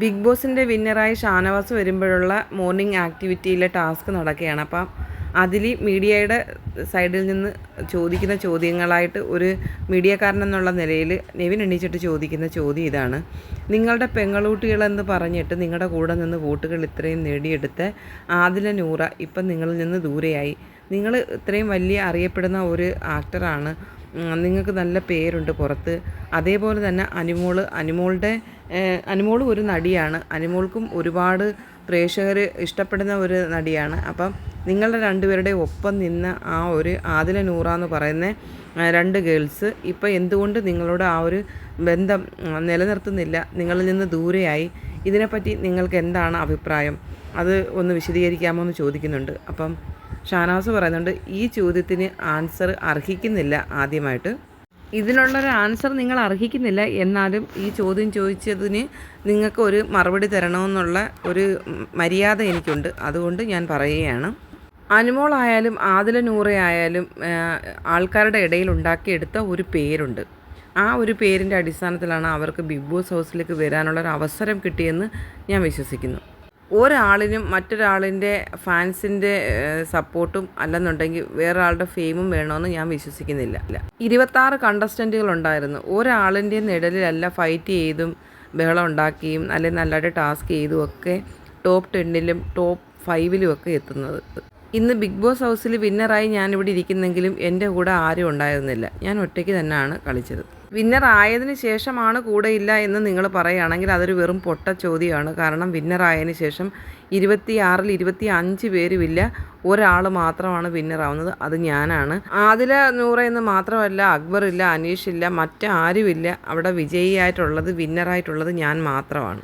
Big ബോസിന്റെ വിന്നറായി ഷാനവാസ് വരുമ്പോഴുള്ള morning ആക്ടിവിറ്റിയിലെ task നടക്കുകയാണ്. അപ്പം അതിൽ മീഡിയയുടെ സൈഡിൽ നിന്ന് ചോദിക്കുന്ന ചോദ്യങ്ങളായിട്ട് ഒരു മീഡിയക്കാരൻ എന്നുള്ള നിലയിൽ നെവിൻ എണീച്ചിട്ട് ചോദിക്കുന്ന ചോദ്യം ഇതാണ്. നിങ്ങളുടെ പെങ്ങളൂട്ടികളെന്ന് പറഞ്ഞിട്ട് നിങ്ങളുടെ കൂടെ നിന്ന് വോട്ടുകൾ ഇത്രയും നേടിയെടുത്ത് ആദില നൂറ ഇപ്പം നിങ്ങളിൽ നിന്ന് ദൂരെയായി. നിങ്ങൾ ഇത്രയും വലിയ അറിയപ്പെടുന്ന ഒരു ആക്ടറാണ് നിങ്ങൾക്ക് നല്ല പേരുണ്ട് പുറത്ത്. അതേപോലെ തന്നെ അനിമോൾ അനുമോളുടെ അനിമോൾ ഒരു നടിയാണ്. അനിമോൾക്കും ഒരുപാട് പ്രേക്ഷകർ ഇഷ്ടപ്പെടുന്ന ഒരു നടിയാണ്. അപ്പം നിങ്ങളുടെ രണ്ടുപേരുടെ ഒപ്പം നിന്ന ആ ഒരു ആദില നൂറ എന്ന് പറയുന്ന രണ്ട് ഗേൾസ് ഇപ്പം എന്തുകൊണ്ട് നിങ്ങളോട് ആ ഒരു ബന്ധം നിലനിർത്തുന്നില്ല? നിങ്ങളിൽ നിന്ന് ദൂരെയായി. ഇതിനെപ്പറ്റി നിങ്ങൾക്ക് എന്താണ് അഭിപ്രായം? അത് ഒന്ന് വിശദീകരിക്കാമോ എന്ന് ചോദിക്കുന്നുണ്ട്. അപ്പം ഷാനവാസ് പറയുന്നുണ്ട് ഈ ചോദ്യത്തിന് ആൻസർ അർഹിക്കുന്നില്ല ആദ്യമായിട്ട്. ഇതിനുള്ളൊരു ആൻസർ നിങ്ങൾ അർഹിക്കുന്നില്ല എന്നാലും ഈ ചോദ്യം ചോദിച്ചതിന് നിങ്ങൾക്ക് ഒരു മറുപടി തരണമെന്നുള്ള ഒരു മര്യാദ എനിക്കുണ്ട്. അതുകൊണ്ട് ഞാൻ പറയുകയാണ്. അനുമോളായാലും ആദില നൂറയായാലും ആൾക്കാരുടെ ഇടയിൽ ഉണ്ടാക്കിയെടുത്ത ഒരു പേരുണ്ട്. ആ ഒരു പേരിന്റെ അടിസ്ഥാനത്തിലാണ് അവർക്ക് ബിഗ് ബോസ് ഹൗസിലേക്ക് വരാനുള്ളൊരു അവസരം കിട്ടിയെന്ന് ഞാൻ വിശ്വസിക്കുന്നു. ഒരാളിനും മറ്റൊരാളിന്റെ ഫാൻസിന്റെ സപ്പോർട്ടും അല്ലെന്നുണ്ടെങ്കിൽ വേറൊരാളുടെ ഫെയിമും വേണമെന്ന് ഞാൻ വിശ്വസിക്കുന്നില്ല. ഇല്ല. ഇരുപത്താറ് കണ്ടസ്റ്റന്റുകൾ ഉണ്ടായിരുന്നു ഒരാളിന്റെ നിഴലിലല്ല ഫൈറ്റ് ചെയ്തും ബഹളം ഉണ്ടാക്കിയും അല്ലെങ്കിൽ നല്ലതായിട്ട് ടാസ്ക് ചെയ്തും ഒക്കെ ടോപ്പ് ടെന്നിലും ടോപ്പ് ഫൈവിലും ഒക്കെ എത്തുന്നത്. ഇന്ന് ബിഗ് ബോസ് ഹൗസിൽ വിന്നറായി ഞാനിവിടെ ഇരിക്കുന്നെങ്കിലും എന്റെ കൂടെ ആരും ഉണ്ടായിരുന്നില്ല. ഞാൻ ഒറ്റയ്ക്ക് തന്നെയാണ് കളിച്ചത്. വിന്നർ ആയതിനു ശേഷമാണ് കൂടെ ഇല്ല എന്ന് നിങ്ങൾ പറയുകയാണെങ്കിൽ അതൊരു വെറും പൊട്ട ചോദ്യമാണ്. കാരണം വിന്നർ ആയതിനു ശേഷം ഇരുപത്തി ആറിൽ ഇരുപത്തി അഞ്ച് പേരുമില്ല ഒരാൾ മാത്രമാണ് വിന്നർ ആവുന്നത്. അത് ഞാനാണ്. ആദില നൂറ എന്ന് മാത്രമല്ല അക്ബർ ഇല്ല അനീഷ് ഇല്ല മറ്റാരുമില്ല അവിടെ വിജയിയായിട്ടുള്ളത് വിന്നറായിട്ടുള്ളത് ഞാൻ മാത്രമാണ്.